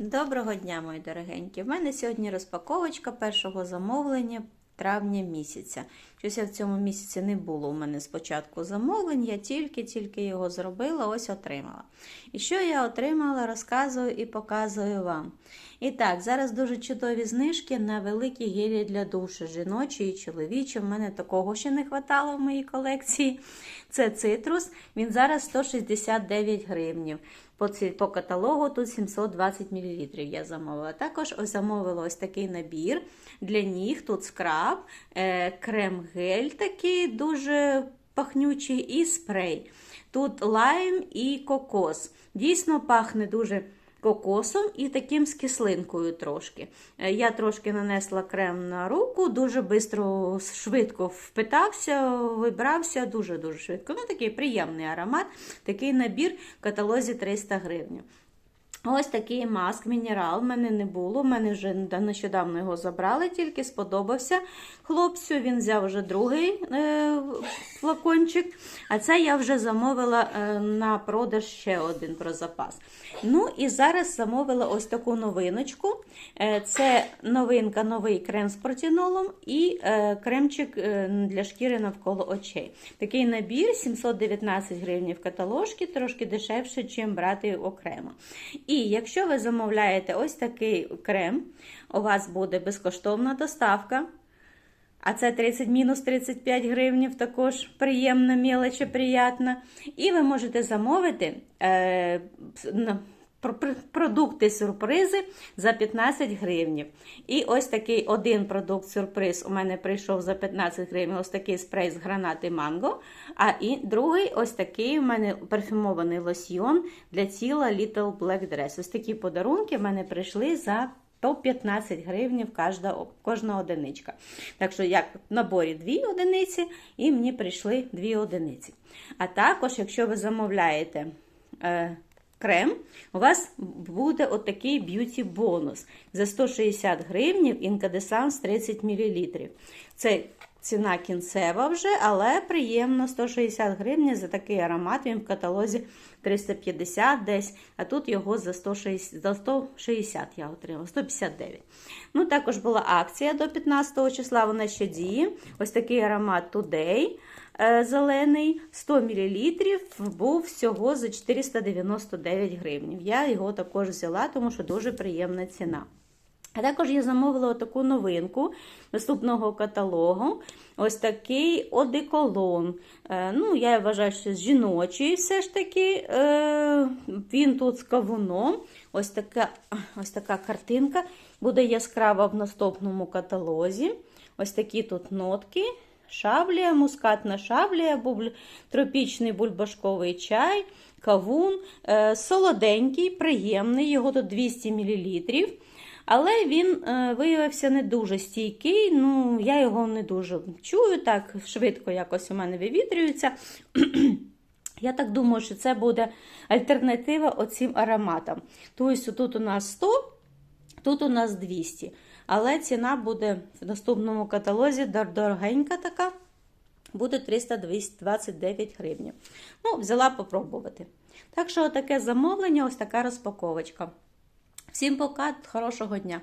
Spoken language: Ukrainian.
Доброго дня, мої дорогенькі! В мене сьогодні розпаковочка першого замовлення травня місяця. Щось я в цьому місяці не було у мене спочатку замовлень, я тільки-тільки його зробила, ось отримала. І що я отримала, розказую і показую вам. І так, зараз дуже чудові знижки на великі гелі для душу, жіночі і чоловічі. У мене такого ще не вистачало в моїй колекції. Це цитрус, він зараз 169 гривнів. По, по каталогу тут 720 мл я замовила. Також замовила ось такий набір для ніг. Тут скраб, е, крем-гель такий дуже пахнючий і спрей. Тут лайм і кокос. Дійсно пахне дуже кокосом і таким з кислинкою трошки. Е, Я трошки нанесла крем на руку, дуже швидко, швидко впитався, вибрався, дуже-дуже швидко. Ну, такий приємний аромат, такий набір в каталозі 300 гривень. Ось такий маск мінерал. в мене не було. в мене вже нещодавно його забрали, тільки сподобався хлопцю. Він взяв вже другий е, флакончик. А це я вже замовила е, на продаж ще один про запас. Ну і зараз замовила ось таку новиночку. Е, це новинка, новий крем з протінолом і е, кремчик е, для шкіри навколо очей. Такий набір 719 гривень в каталожці, трошки дешевше, ніж брати окремо. І якщо ви замовляєте ось такий крем, у вас буде безкоштовна доставка. А це 30 мінус 35 гривнів, також приємна, мілочі, приємна. І ви можете замовити е, продукти сюрпризи за 15 гривнів. І ось такий один продукт сюрприз у мене прийшов за 15 гривень, ось такий спрей з гранати манго. А і другий ось такий у мене парфюмований лосьйон для тіла Little Black Dress. Ось такі подарунки в мене прийшли за по 15 гривень кожна, кожна одиничка. Так що, як в наборі дві одиниці, і мені прийшли дві одиниці. А також, якщо ви замовляєте е, крем, у вас буде отакий б'юті бонус за 160 гривень інкадесанс 30 мл. Це ціна кінцева вже, але приємно 160 гривень за такий аромат. Він в каталозі 350 десь, а тут його за 160, за 160 я отримала, 159. Ну, також була акція до 15 числа, вона ще діє. Ось такий аромат Today е, зелений, 100 мл, був всього за 499 гривень. Я його також взяла, тому що дуже приємна ціна. А також я замовила таку новинку наступного каталогу. Ось такий одеколон. Е, ну, Я вважаю, що жіночий все ж таки. Е, він тут з кавуном. Ось така, ось така картинка. Буде яскрава в наступному каталозі. Ось такі тут нотки. Шаблія, мускатна шаблія, бубль, тропічний бульбашковий чай, кавун, е, солоденький, приємний, його тут 200 мл. Але він е, виявився не дуже стійкий. Ну, я його не дуже чую, так швидко якось у мене вивітрюється. Я так думаю, що це буде альтернатива оцим ароматам. Тобто тут у нас 100, тут у нас 200. Але ціна буде в наступному каталозі дорогенька така. Буде 329 гривень. Ну, взяла попробувати. Так що, таке замовлення, ось така розпаковочка. Всім пока, хорошого дня!